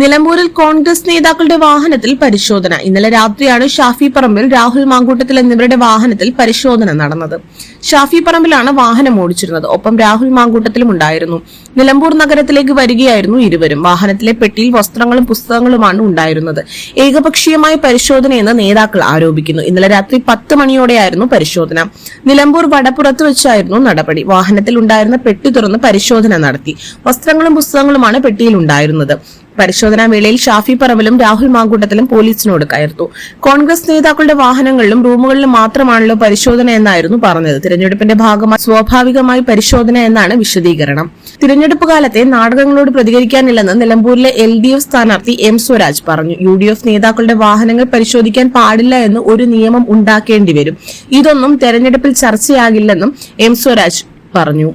നിലമ്പൂരിൽ കോൺഗ്രസ് നേതാക്കളുടെ വാഹനത്തിൽ പരിശോധന. ഇന്നലെ രാത്രിയാണ് ഷാഫി പറമ്പിൽ രാഹുൽ മാങ്കൂട്ടത്തിൽ എന്നിവരുടെ വാഹനത്തിൽ പരിശോധന നടന്നത്. ഷാഫി പറമ്പിലാണ് വാഹനം ഓടിച്ചിരുന്നത്. ഒപ്പം രാഹുൽ മാങ്കൂട്ടത്തിലും ഉണ്ടായിരുന്നു. നിലമ്പൂർ നഗരത്തിലേക്ക് വരികയായിരുന്നു ഇരുവരും. വാഹനത്തിലെ പെട്ടിയിൽ വസ്ത്രങ്ങളും പുസ്തകങ്ങളുമാണ് ഉണ്ടായിരുന്നത്. ഏകപക്ഷീയമായ പരിശോധനയെന്ന് നേതാക്കൾ ആരോപിക്കുന്നു. ഇന്നലെ രാത്രി പത്ത് മണിയോടെയായിരുന്നു പരിശോധന. നിലമ്പൂർ വടപ്പുറത്ത് വെച്ചായിരുന്നു നടപടി. വാഹനത്തിൽ ഉണ്ടായിരുന്ന പെട്ടി തുറന്ന് പരിശോധന നടത്തി. വസ്ത്രങ്ങളും പുസ്തകങ്ങളുമാണ് പെട്ടിയിൽ ഉണ്ടായിരുന്നത്. പരിശോധനാ വേളയിൽ ഷാഫി പറമ്പിലും രാഹുൽ മാങ്കൂട്ടത്തിലും പോലീസിനോട് കയർത്തു. കോൺഗ്രസ് നേതാക്കളുടെ വാഹനങ്ങളിലും റൂമുകളിലും മാത്രമാണല്ലോ പരിശോധന എന്നായിരുന്നു പറഞ്ഞത്. തിരഞ്ഞെടുപ്പിന്റെ ഭാഗമായി സ്വാഭാവികമായി പരിശോധന എന്നാണ് വിശദീകരണം. തിരഞ്ഞെടുപ്പ് കാലത്തെ നാടകങ്ങളോട് പ്രതികരിക്കാനില്ലെന്ന് നിലമ്പൂരിലെ എൽ ഡി എഫ് സ്ഥാനാർത്ഥി എം സ്വരാജ് പറഞ്ഞു. യു ഡി എഫ് നേതാക്കളുടെ വാഹനങ്ങൾ പരിശോധിക്കാൻ പാടില്ല എന്ന് ഒരു നിയമം ഉണ്ടാക്കേണ്ടി വരും. ഇതൊന്നും തെരഞ്ഞെടുപ്പിൽ ചർച്ചയാകില്ലെന്നും എം സ്വരാജ് പറഞ്ഞു.